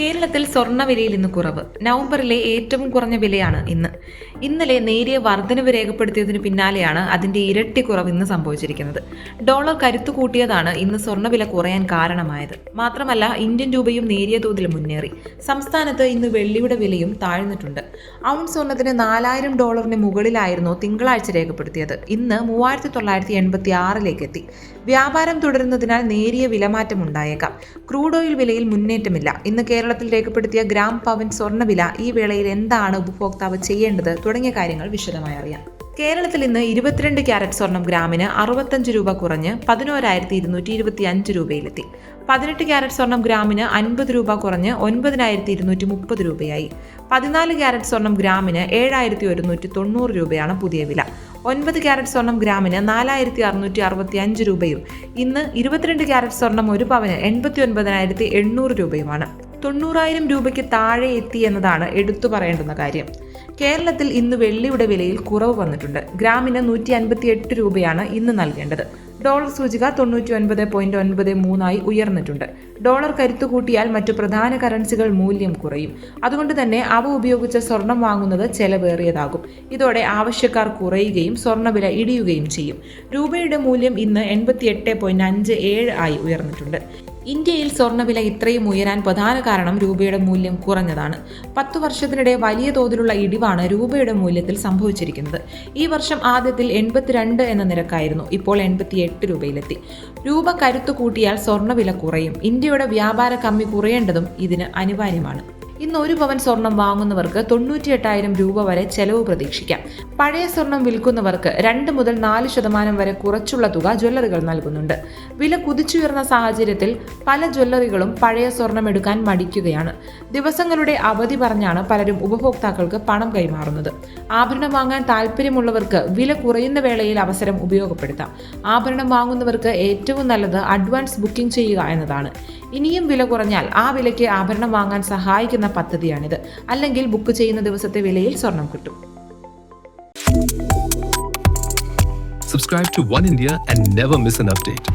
കേരളത്തിൽ സ്വർണവിലയിൽ ഇന്ന് കുറവ്. നവംബറിലെ ഏറ്റവും കുറഞ്ഞ വിലയാണ് ഇന്ന്. ഇന്നലെ നേരിയ വർധനവ് രേഖപ്പെടുത്തിയതിന് പിന്നാലെയാണ് അതിന്റെ ഇരട്ടി കുറവ് ഇന്ന് സംഭവിച്ചിരിക്കുന്നത്. ഡോളർ കരുത്തു കൂട്ടിയതാണ് ഇന്ന് സ്വർണവില കുറയാൻ കാരണമായത്. മാത്രമല്ല ഇന്ത്യൻ രൂപയും നേരിയ തോതിൽ മുന്നേറി. സംസ്ഥാനത്ത് ഇന്ന് വെള്ളിയുടെ വിലയും താഴ്ന്നിട്ടുണ്ട്. ഔൺ സ്വർണത്തിന് നാലായിരം ഡോളറിന് മുകളിലായിരുന്നു തിങ്കളാഴ്ച രേഖപ്പെടുത്തിയത്. ഇന്ന് മൂവായിരത്തി തൊള്ളായിരത്തി എൺപത്തി ആറിലേക്ക് എത്തി വ്യാപാരം തുടരുന്നതിനാൽ നേരിയ വിലമാറ്റം ഉണ്ടായേക്കാം ക്രൂഡ് ഓയിൽ വിലയിൽ മുന്നേറ്റമില്ല. ഇന്ന് കേരളത്തിൽ രേഖപ്പെടുത്തിയ ഗ്രാം പവൻ സ്വർണവില ഈ വേളയിൽ എന്താണ് ഉപഭോക്താവ് ചെയ്യേണ്ടത് തുടങ്ങിയ കാര്യങ്ങൾ വിശദമായി അറിയാം. കേരളത്തിൽ ഇന്ന് ഇരുപത്തിരണ്ട് ക്യാരറ്റ് സ്വർണം ഗ്രാമിന് അറുപത്തഞ്ച് രൂപ കുറഞ്ഞ് പതിനോരായിരത്തി ഇരുന്നൂറ്റി ഇരുപത്തി അഞ്ച് രൂപയിലെത്തി. പതിനെട്ട് ക്യാരറ്റ് സ്വർണം ഗ്രാമിന് അൻപത് രൂപ കുറഞ്ഞ് ഒൻപതിനായിരത്തി ഇരുന്നൂറ്റി മുപ്പത് രൂപയായി. പതിനാല് ക്യാരറ്റ് സ്വർണം ഗ്രാമിന് ഏഴായിരത്തി ഒരുന്നൂറ്റി തൊണ്ണൂറ് രൂപയാണ് പുതിയ വില. ഒൻപത് ക്യാരറ്റ് സ്വർണം ഗ്രാമിന് നാലായിരത്തി അറുന്നൂറ്റി അറുപത്തി അഞ്ച് രൂപയും ഇന്ന് ഇരുപത്തിരണ്ട് ക്യാരറ്റ് സ്വർണം ഒരു പവന് എൺപത്തി ഒൻപതിനായിരത്തി എണ്ണൂറ് രൂപയുമാണ്. തൊണ്ണൂറായിരം രൂപയ്ക്ക് താഴെ എത്തി എന്നതാണ് എടുത്തു പറയേണ്ടുന്ന കാര്യം. കേരളത്തിൽ ഇന്ന് വെള്ളിയുടെ വിലയിൽ കുറവ് വന്നിട്ടുണ്ട്. ഗ്രാമിന് നൂറ്റി അൻപത്തി എട്ട് രൂപയാണ് ഇന്ന് നൽകേണ്ടത്. ഡോളർ സൂചിക തൊണ്ണൂറ്റി ഒൻപത് പോയിന്റ് ഒൻപത് മൂന്നായി ഉയർന്നിട്ടുണ്ട്. ഡോളർ കരുത്തു കൂട്ടിയാൽ മറ്റു പ്രധാന കറൻസികൾ മൂല്യം കുറയും. അതുകൊണ്ട് തന്നെ അവ ഉപയോഗിച്ച് സ്വർണം വാങ്ങുന്നത് ചെലവേറിയതാകും. ഇതോടെ ആവശ്യക്കാർ കുറയുകയും സ്വർണവില ഇടിയുകയും ചെയ്യും. രൂപയുടെ മൂല്യം ഇന്ന് എൺപത്തി എട്ട് പോയിന്റ് അഞ്ച് ഏഴ് ആയി ഉയർന്നിട്ടുണ്ട്. ഇന്ത്യയിൽ സ്വർണവില ഇത്രയും ഉയരാൻ പ്രധാന കാരണം രൂപയുടെ മൂല്യം കുറഞ്ഞതാണ്. പത്തു വർഷത്തിനിടെ വലിയ തോതിലുള്ള ഇടിവാണ് രൂപയുടെ മൂല്യത്തിൽ സംഭവിച്ചിരിക്കുന്നത്. ഈ വർഷം ആദ്യത്തിൽ എൺപത്തിരണ്ട് എന്ന നിരക്കായിരുന്നു ഇപ്പോൾ എൺപത്തിയെട്ട് രൂപയിലെത്തി. രൂപ കരുത്തു കൂട്ടിയാൽ സ്വർണവില കുറയും. ഇന്ത്യയുടെ വ്യാപാര കമ്മി കുറയേണ്ടതും ഇതിന് അനിവാര്യമാണ്. ഇന്ന് ഒരു പവൻ സ്വർണം വാങ്ങുന്നവർക്ക് തൊണ്ണൂറ്റിയെട്ടായിരം രൂപ വരെ ചെലവ് പ്രതീക്ഷിക്കാം. പഴയ സ്വർണം വിൽക്കുന്നവർക്ക് രണ്ട് മുതൽ നാല് ശതമാനം വരെ കുറച്ചുള്ള തുക ജ്വല്ലറികൾ നൽകുന്നുണ്ട്. വില കുതിച്ചുയർന്ന സാഹചര്യത്തിൽ പല ജ്വല്ലറികളും പഴയ സ്വർണം എടുക്കാൻ മടിക്കുകയാണ്. ദിവസങ്ങളുടെ അവധി പറഞ്ഞാണ് പലരും ഉപഭോക്താക്കൾക്ക് പണം കൈമാറുന്നത്. ആഭരണം വാങ്ങാൻ താല്പര്യമുള്ളവർക്ക് വില കുറയുന്ന വേളയിൽ അവസരം ഉപയോഗപ്പെടുത്താം. ആഭരണം വാങ്ങുന്നവർക്ക് ഏറ്റവും നല്ലത് അഡ്വാൻസ് ബുക്കിംഗ് ചെയ്യുക എന്നതാണ്. ഇനിയും വില കുറഞ്ഞാൽ ആ വിലയ്ക്ക് ആഭരണം വാങ്ങാൻ സഹായിക്കുന്ന പദ്ധതിയാണിത് അല്ലെങ്കിൽ ബുക്ക് ചെയ്യുന്ന ദിവസത്തെ വിലയിൽ സ്വർണം കിട്ടും Subscribe to One India and never miss an update.